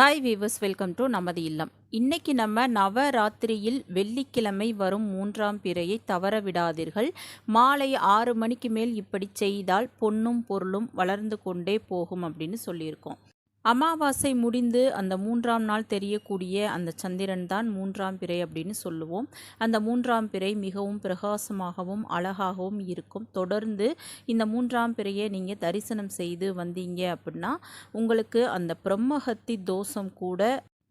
Hi viewers welcome to நமது இல்லம். இன்னைக்கு நம்ம நவராத்திரியில் வெள்ளிக்கிழமை வரும் மூன்றாம் பிறையை தவற விடாதீர்கள். மாலை ஆறு மணிக்கு மேல் இப்படி செய்தால் பொன்னும் பொருளும் வளர்ந்து கொண்டே போகும் அப்படின்னு சொல்லியிருக்கோம். அமாவாசை முடிந்து அந்த மூன்றாம் நாள் தெரியக்கூடிய அந்த சந்திரன் தான் மூன்றாம் பிறை அப்படின்னு சொல்லுவோம். அந்த மூன்றாம் பிறை மிகவும் பிரகாசமாகவும் அழகாகவும் இருக்கும். தொடர்ந்து இந்த மூன்றாம் பிறையை நீங்கள் தரிசனம் செய்து வந்தீங்க அப்படின்னா உங்களுக்கு அந்த பிரம்மஹத்தி தோஷம் கூட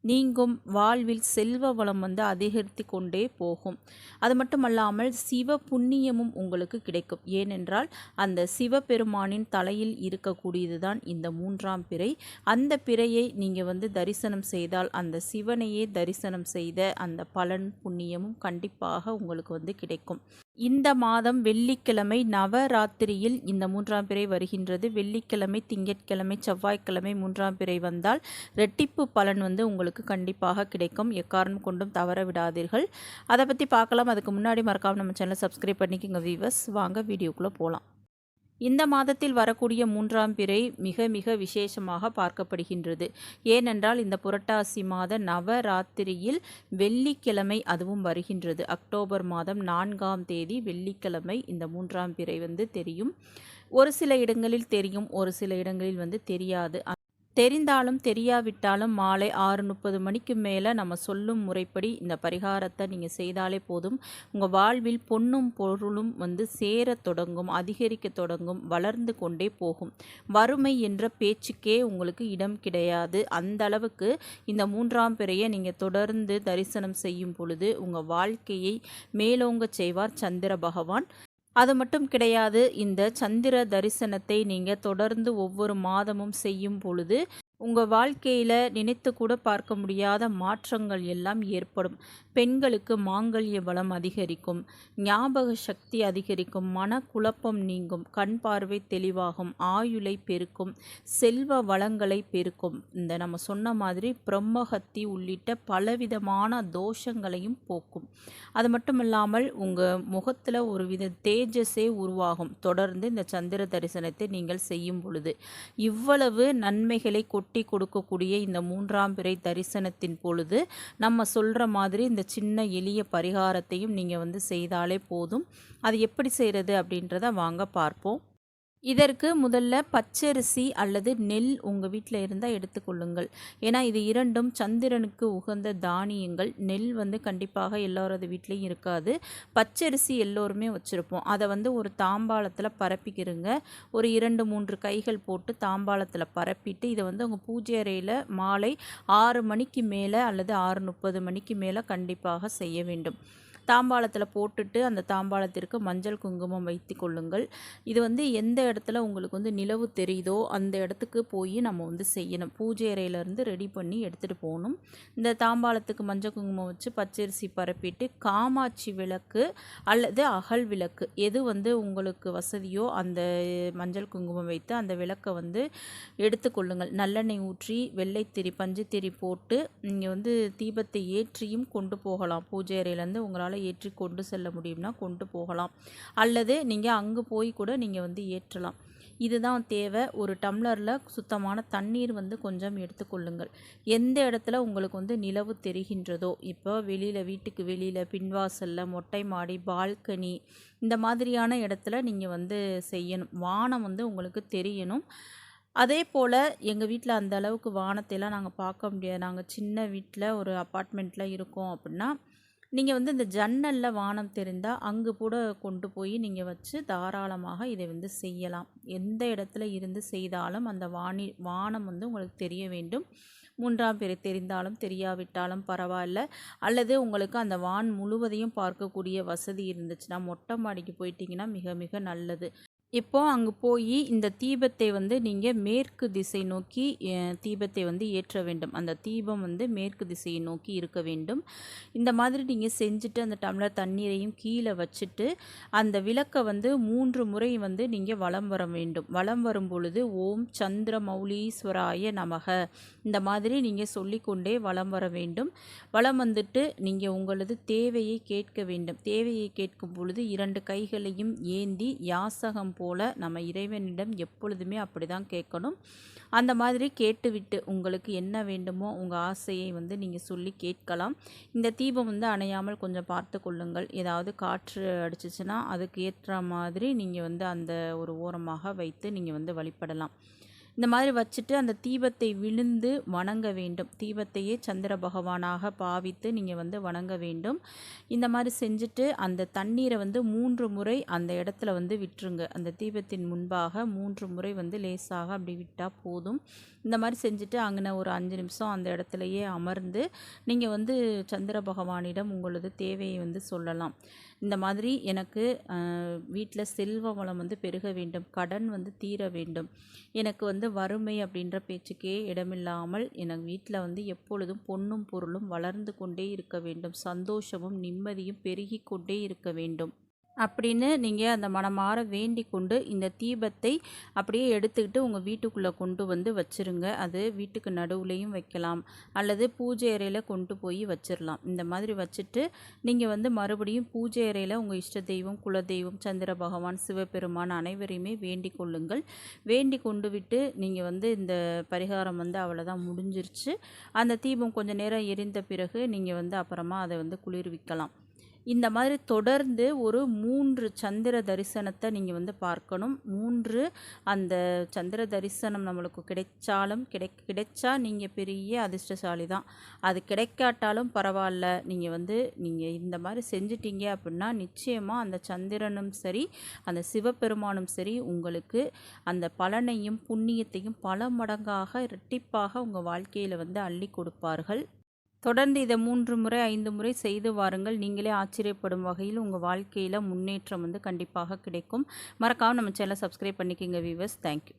நீங்கும் வாழ்வில் செல்வ வளம் வந்து அதிகரித்து கொண்டே போகும். அது மட்டுமல்லாமல் சிவ புண்ணியமும் உங்களுக்கு கிடைக்கும். ஏனென்றால் அந்த சிவபெருமானின் தலையில் இருக்கக்கூடியது தான் இந்த மூன்றாம் பிறை. அந்த பிறையை நீங்கள் வந்து தரிசனம் செய்தால் அந்த சிவனையே தரிசனம் செய்த அந்த பலன் புண்ணியமும் கண்டிப்பாக உங்களுக்கு வந்து கிடைக்கும். இந்த மாதம் வெள்ளிக்கிழமை நவராத்திரியில் இந்த மூன்றாம் பிறை வருகின்றது. வெள்ளிக்கிழமை திங்கட்கிழமை செவ்வாய்க்கிழமை மூன்றாம் பிறை வந்தால் ரெட்டிப்பு பலன் வந்து உங்களுக்கு கண்டிப்பாக கிடைக்கும். எக்காரணம் கொண்டும் தவற விடாதீர்கள். அதை பற்றி பார்க்கலாம். அதுக்கு முன்னாடி மறக்காமல் நம்ம சேனலை சப்ஸ்கிரைப் பண்ணிக்கோங்க வீவர்ஸ் வாங்க வீடியோக்குள்ளே போகலாம் இந்த மாதத்தில் வரக்கூடிய மூன்றாம் பிறை மிக மிக விசேஷமாக பார்க்கப்படுகின்றது. ஏனென்றால் இந்த புரட்டாசி மாத நவராத்திரியில் வெள்ளிக்கிழமை அதுவும் வருகின்றது. அக்டோபர் மாதம் நான்காம் தேதி வெள்ளிக்கிழமை இந்த மூன்றாம் பிறை வந்து தெரியும். ஒரு சில இடங்களில் தெரியும் ஒரு சில இடங்களில் வந்து தெரியாது. தெரிந்தாலும் தெரியாவிட்டாலும் மாலை ஆறு முப்பது மணிக்கு மேலே நம்ம சொல்லும் முறைப்படி இந்த பரிகாரத்தை நீங்கள் செய்தாலே போதும். உங்கள் வாழ்வில் பொண்ணும் பொருளும் வந்து சேர தொடங்கும் அதிகரிக்க தொடங்கும் வளர்ந்து கொண்டே போகும். வறுமை என்ற பேச்சுக்கே உங்களுக்கு இடம் கிடையாது. அந்த அளவுக்கு இந்த மூன்றாம் பிறையை நீங்கள் தொடர்ந்து தரிசனம் செய்யும் பொழுது உங்கள் வாழ்க்கையை மேலோங்க செய்வார் சந்திர பகவான். அது மட்டும் கிடையாது. இந்த சந்திர தரிசனத்தை நீங்கள் தொடர்ந்து ஒவ்வொரு மாதமும் செய்யும் பொழுது உங்கள் வாழ்க்கையில் நினைத்து கூட பார்க்க முடியாத மாற்றங்கள் எல்லாம் ஏற்படும். பெண்களுக்கு மாங்கல்ய பலம் அதிகரிக்கும். ஞாபக சக்தி அதிகரிக்கும். மனக்குழப்பம் நீங்கும். கண் பார்வை தெளிவாகும். ஆயுளை பெருக்கும். செல்வ வளங்களை பெருக்கும். இந்த நம்ம சொன்ன மாதிரி பிரம்மஹத்தி உள்ளிட்ட பலவிதமான தோஷங்களையும் போக்கும். அது மட்டும் இல்லாமல் உங்கள் முகத்தில் ஒரு வித தேஜஸே உருவாகும். தொடர்ந்து இந்த சந்திர தரிசனத்தை நீங்கள் செய்யும் பொழுது இவ்வளவு நன்மைகளை கொட்டு ஒட்டி கொடுக்கக்கூடிய இந்த மூன்றாம் பிறை தரிசனத்தின் பொழுது நம்ம சொல்கிற மாதிரி இந்த சின்ன எளிய பரிகாரத்தையும் நீங்கள் வந்து செய்தாலே போதும். அது எப்படி செய்கிறது அப்படின்றத வாங்க பார்ப்போம். இதற்கு முதல்ல பச்சரிசி அல்லது நெல் உங்கள் வீட்டில் இருந்தால் எடுத்துக்கொள்ளுங்கள். ஏன்னா இது இரண்டும் சந்திரனுக்கு உகந்த தானியங்கள். நெல் வந்து கண்டிப்பாக எல்லோரது வீட்லேயும் இருக்காது. பச்சரிசி எல்லோருமே வச்சுருப்போம். அதை வந்து ஒரு தாம்பாளத்தில் பரப்பிக்கிறங்க ஒரு இரண்டு மூன்று கைகள் போட்டு தாம்பாளத்தில் பரப்பிட்டு இதை வந்து உங்கள் பூஜை அறையில் மாலை ஆறு மணிக்கு மேலே அல்லது ஆறு முப்பது மணிக்கு மேலே கண்டிப்பாக செய்ய வேண்டும். தாம்பாளத்தில் போட்டுட்டு அந்த தாம்பாளத்திற்கு மஞ்சள் குங்குமம் வைத்து கொள்ளுங்கள். இது வந்து எந்த இடத்துல உங்களுக்கு வந்து நிலவு தெரியுதோ அந்த இடத்துக்கு போய் நம்ம வந்து செய்யணும். பூஜை அறையிலேருந்து ரெடி பண்ணி எடுத்துகிட்டு போகணும். இந்த தாம்பாளத்துக்கு மஞ்சள் குங்குமம் வச்சு பச்சரிசி பரப்பிட்டு காமாட்சி விளக்கு அல்லது அகல் விளக்கு எது வந்து உங்களுக்கு வசதியோ அந்த மஞ்சள் குங்குமம் வைத்து அந்த விளக்கை வந்து எடுத்துக்கொள்ளுங்கள் நல்லெண்ணெய் ஊற்றி வெள்ளைத்திரி பஞ்சுத்திரி போட்டு நீங்கள் வந்து தீபத்தை ஏற்றியும் கொண்டு போகலாம். பூஜை அறையிலேருந்து உங்களால் ஏற்றி கொண்டு செல்ல முடியும்னா கொண்டு போகலாம். அல்லது நீங்கள் அங்கே போய் கூட நீங்கள் வந்து ஏற்றலாம். இதுதான் தேவை. ஒரு டம்ளரில் சுத்தமான தண்ணீர் வந்து கொஞ்சம் எடுத்துக்கொள்ளுங்கள் எந்த இடத்துல உங்களுக்கு வந்து நிலவு தெரிகின்றதோ இப்போ வெளியில் வீட்டுக்கு வெளியில் பின்வாசலில் மொட்டை மாடி பால்கனி இந்த மாதிரியான இடத்துல நீங்கள் வந்து செய்யணும். வானம் வந்து உங்களுக்கு தெரியணும். அதே போல் எங்கள் வீட்டில் அந்த அளவுக்கு வானத்தையெல்லாம் நாங்கள் பார்க்க முடியாது. நாங்கள் சின்ன வீட்டில் ஒரு அப்பார்ட்மெண்ட்டில் இருக்கோம் அப்படின்னா நீங்கள் வந்து இந்த ஜன்னலில் வானம் தெரிந்தால் அங்கு கூட கொண்டு போய் நீங்கள் வச்சு தாராளமாக இதை வந்து செய்யலாம். எந்த இடத்துல இருந்து செய்தாலும் அந்த வானி வானம் வந்து உங்களுக்கு தெரிய வேண்டும். மூன்றாம் பேர் தெரிந்தாலும் தெரியாவிட்டாலும் பரவாயில்ல. அல்லது உங்களுக்கு அந்த வான் முழுவதையும் பார்க்கக்கூடிய வசதி இருந்துச்சுன்னா மொட்டை மாடிக்கு போயிட்டிங்கன்னா மிக மிக நல்லது. இப்போ அங்கே போய் இந்த தீபத்தை வந்து நீங்கள் மேற்கு திசை நோக்கி தீபத்தை வந்து ஏற்ற வேண்டும். அந்த தீபம் வந்து மேற்கு திசையை நோக்கி இருக்க வேண்டும். இந்த மாதிரி நீங்கள் செஞ்சுட்டு அந்த டம்ளர் தண்ணீரையும் கீழே வச்சுட்டு அந்த விளக்கை வந்து மூன்று முறை வந்து நீங்கள் வலம் வர வேண்டும். வலம் வரும் பொழுது ஓம் சந்திர மௌலீஸ்வராய நமக. இந்த மாதிரி நீங்கள் சொல்லிக்கொண்டே வலம் வர வேண்டும். வலம் வந்துட்டு நீங்கள் உங்களது தேவையை கேட்க வேண்டும். தேவையை கேட்கும் பொழுது இரண்டு கைகளையும் ஏந்தி யாசகம் போல் நம்ம இறைவனிடம் எப்பொழுதுமே அப்படி தான் கேட்கணும். அந்த மாதிரி கேட்டுவிட்டு உங்களுக்கு என்ன வேண்டுமோ உங்கள் ஆசையை வந்து நீங்கள் சொல்லி கேட்கலாம். இந்த தீபம் வந்து அணையாமல் கொஞ்சம் பார்த்து கொள்ளுங்கள். ஏதாவது காற்று அடிச்சிச்சுன்னா அதுக்கு ஏற்ற மாதிரி நீங்கள் வந்து அந்த ஒரு ஓரமாக வைத்து நீங்கள் வந்து வழிபடலாம். இந்த மாதிரி வச்சுட்டு அந்த தீபத்தை விழுந்து வணங்க வேண்டும். தீபத்தையே சந்திர பகவானாக பாவித்து நீங்கள் வந்து வணங்க வேண்டும். இந்த மாதிரி செஞ்சுட்டு அந்த தண்ணீரை வந்து மூன்று முறை அந்த இடத்துல வந்து விட்டுருங்க. அந்த தீபத்தின் முன்பாக மூன்று முறை வந்து லேசாக அப்படி விட்டால் போதும். இந்த மாதிரி செஞ்சுட்டு அங்கே ஒரு அஞ்சு நிமிஷம் அந்த இடத்துலையே அமர்ந்து நீங்கள் வந்து சந்திர பகவானிடம் உங்களது தேவையை வந்து சொல்லலாம். இந்த மாதிரி எனக்கு வீட்டில் செல்வ வளம் வந்து பெருக வேண்டும் கடன் வந்து தீர வேண்டும். எனக்கு வந்து வறுமை அப்படின்ற பேச்சுக்கே இடமில்லாமல் எனக்கு வீட்டில் வந்து எப்பொழுதும் பொன்னும் பொருளும் வளர்ந்து கொண்டே இருக்க வேண்டும். சந்தோஷமும் நிம்மதியும் பெருகி கொண்டே இருக்க வேண்டும். அப்படின்னு நீங்கள் அந்த மனமாற வேண்டி கொண்டு இந்த தீபத்தை அப்படியே எடுத்துக்கிட்டு உங்கள் வீட்டுக்குள்ளே கொண்டு வந்து வச்சுருங்க. அது வீட்டுக்கு நடுவுலையும் வைக்கலாம். அல்லது பூஜை அறையில் கொண்டு போய் வச்சிடலாம் இந்த மாதிரி வச்சுட்டு நீங்கள் வந்து மறுபடியும் பூஜை அறையில் உங்கள் இஷ்ட தெய்வம் குலதெய்வம் சந்திர பகவான் சிவபெருமான் அனைவரையுமே வேண்டிக் கொள்ளுங்கள். வேண்டி கொண்டு விட்டு நீங்கள் வந்து இந்த பரிகாரம் வந்து அவ்வளோதான் முடிஞ்சிருச்சு. அந்த தீபம் கொஞ்சம் நேரம் எரிந்த பிறகு நீங்கள் வந்து அப்புறமா அதை வந்து குளிர்விக்கலாம். இந்த மாதிரி தொடர்ந்து ஒரு மூன்று சந்திர தரிசனத்தை நீங்கள் வந்து பார்க்கணும். மூன்று அந்த சந்திர தரிசனம் நம்மளுக்கு கிடைச்சாலும் கிடை கிடைச்சா நீங்கள் பெரிய அதிர்ஷ்டசாலி தான் அது கிடைக்காட்டாலும் பரவாயில்ல. நீங்கள் வந்து நீங்கள் இந்த மாதிரி செஞ்சிட்டீங்க அப்படின்னா நிச்சயமாக அந்த சந்திரனும் சரி அந்த சிவபெருமானும் சரி உங்களுக்கு அந்த பலனையும் புண்ணியத்தையும் பல மடங்காக இரட்டிப்பாக உங்கள் வாழ்க்கையில் வந்து அள்ளி கொடுப்பார்கள். தொடர்ந்து இதை மூன்று முறை ஐந்து முறை செய்து வாருங்கள். நீங்களே ஆச்சரியப்படும் வகையில் உங்கள் வாழ்க்கையில் முன்னேற்றம் வந்து கண்டிப்பாக கிடைக்கும். மறக்காமல் நம்ம சேனலை சப்ஸ்கிரைப் பண்ணிக்கோங்க வியூவர்ஸ் தேங்க்யூ